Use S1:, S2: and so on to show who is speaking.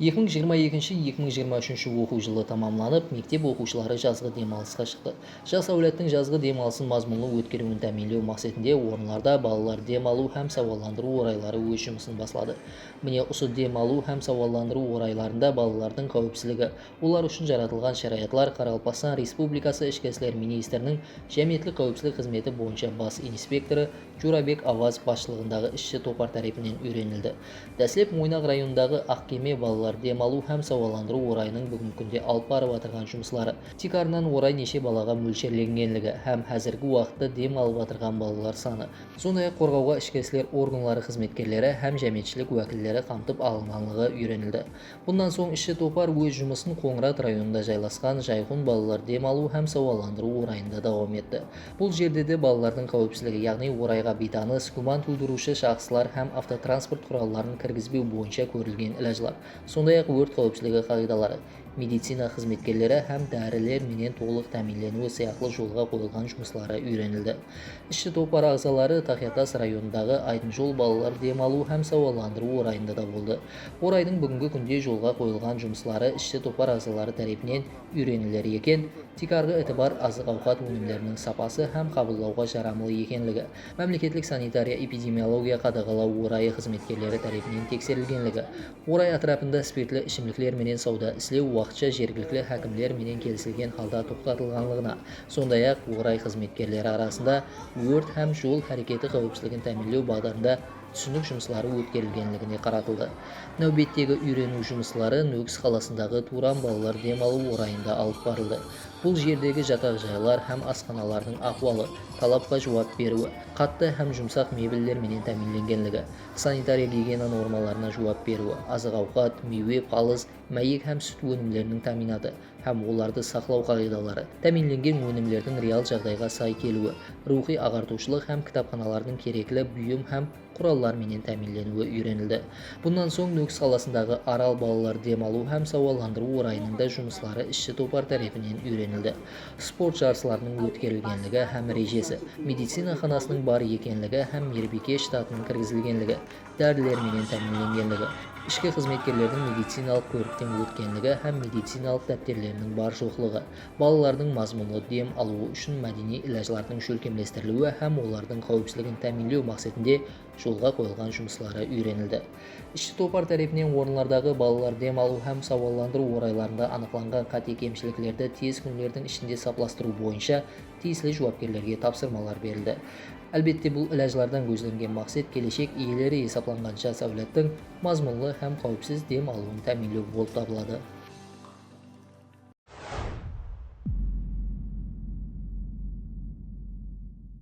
S1: 2022-2023 оқу жылы тамамланып, мектеп оқушылары жазғы демалысқа шықты. Жас әулеттің жазғы демалысын мазмұнлы өткеруін тәминлеу мақсатында орынларда балалар демалу һәм сауалландыру орайлары өз жұмысын баслады. Міне осы демалу һәм сауалландыру орайларында балалардың қауіпсіздігі, олар үшін жаратылған шараятлар Қаралпастан Республикасы ішкі істер министрінің жәмиеттік қауіпсіздік қызметі бойынша бас инспекторы Журабек Аваз басшылығындағы ішші топар тарапынан үйренілді. Дәслеп Мойнақ районындағы Ақкеме балалар демалу һәм сауаландыру орайының бүгінгі күнде алып барып жатырған жұмыслары тикарынан орай неше балаға мөлшерленгенлігі һәм қазіргі уақытта дем алып жатырған балалар саны. Сондай-ақ қорғауға ішкі істер органлары қызметкерлері һәм жәмиетшілік уәкілдері қамтып алынғанлығы үйренілді. Бұнан соң ішші топар өз жұмысын қоңырат районында жайласқан жайғұн балалар демалу һәм сауаландыру орайында давам етті. Бұл жерде де балалардың қауіпсіздігі яғни орайға бейтаныс күмән тудырушы шахсылар һәм автотранспорт құралдарын кіргізбеу бойынша көрілген ілажлар сондай-ақ өрт қауіпсіздігі қағидалары медицина қызметкерлері һәм дәрілер менен толық тәминленуі сияқты жолға қойылған жұмыслары үйренілді. Ішші топар ағзалары тахиятас районындағы айдынжол балалар демалу һәм сауаландыру орайында да болды. Орайдың бүгінгі күнде жолға қойылған жұмыслары ішші топар ағзалары тарапынан үйренілер екен. Тикарғы этибар азық ауқат өнімдерінің сапасы һәм қабылдауға жарамлы екенлігі мемлекеттік санитария эпидемиология қадағалау орайы қызметкерлері тарапынан тексерілгенлігі орай атрапында спиртлі ішімліктер менен сауда істеу уақытша жергілікті хәкімдер менен келісілген халда тоқтатылғанлығына сондай-ақ орай қызметкерлері арасында өрт һәм жол әрекеті қауіпсіздігін тәминлеу бағдарында түсінік жұмыстары өткерілгенлігіне қаратылды. Нәубеттегі үйрену жұмыстары нөкіс қаласындағы туран балалар демалу орайында алып барылды. Бұл жердегі жатақ жайлар һәм асханалардың ахуалы талапқа жауап беруі қатты һәм жұмсақ мебельдер менен тәминленгенлігі санитария гигиена нормаларына жауап беруі азық ауқат мейве палыз мәйек һәм сүт өнімдерінің тәминаты һәм оларды сақлау қағидалары тәминленген өнімдердің реал жағдайға сай келуі рухи ағартушылық һәм кітапханалардың керекілі бұйым һәм құралдарменен тәминленуі үйренілді. Бұнан соң нөкіс қаласындағы арал балалар демалу һәм сауалландыру орайының да жұмыслары ішші топар тарапынан үйренілді. Спорт жарыстарының өткерілгенлігі һәм ережесі медицина ханасының бар екенлігі һәм мейірбике штатының кіргізілгенлігі дәрілерменен тәминленгенлігі ішкі қызметкерлердің медициналық көріктен өткенлігі һәм медициналық дәптерлерінің бар жоқлығы балалардың мазмұнлы дем алуы үшін мәдени ілажлардың шөлкемлестірілуі һәм олардың қауіпсіздігін тәминлеу мақсатында жолға қойылған жұмыслары үйренілді. Ішкі топар тарапынан орындардағы балалар дем алу һәм сауалландыру орайларында анықланған қате кемшіліктерді тез күндердің ішінде сапластыру бойынша тиесілі жауапкерлерге тапсырмалар берілді. Әлбетте бұл ілажлардан көзделген мақсат келешек иелері есапланған жас әулеттің мазмұнлы һәм қауіпсіз дем алуын тәминлеу болып табылады.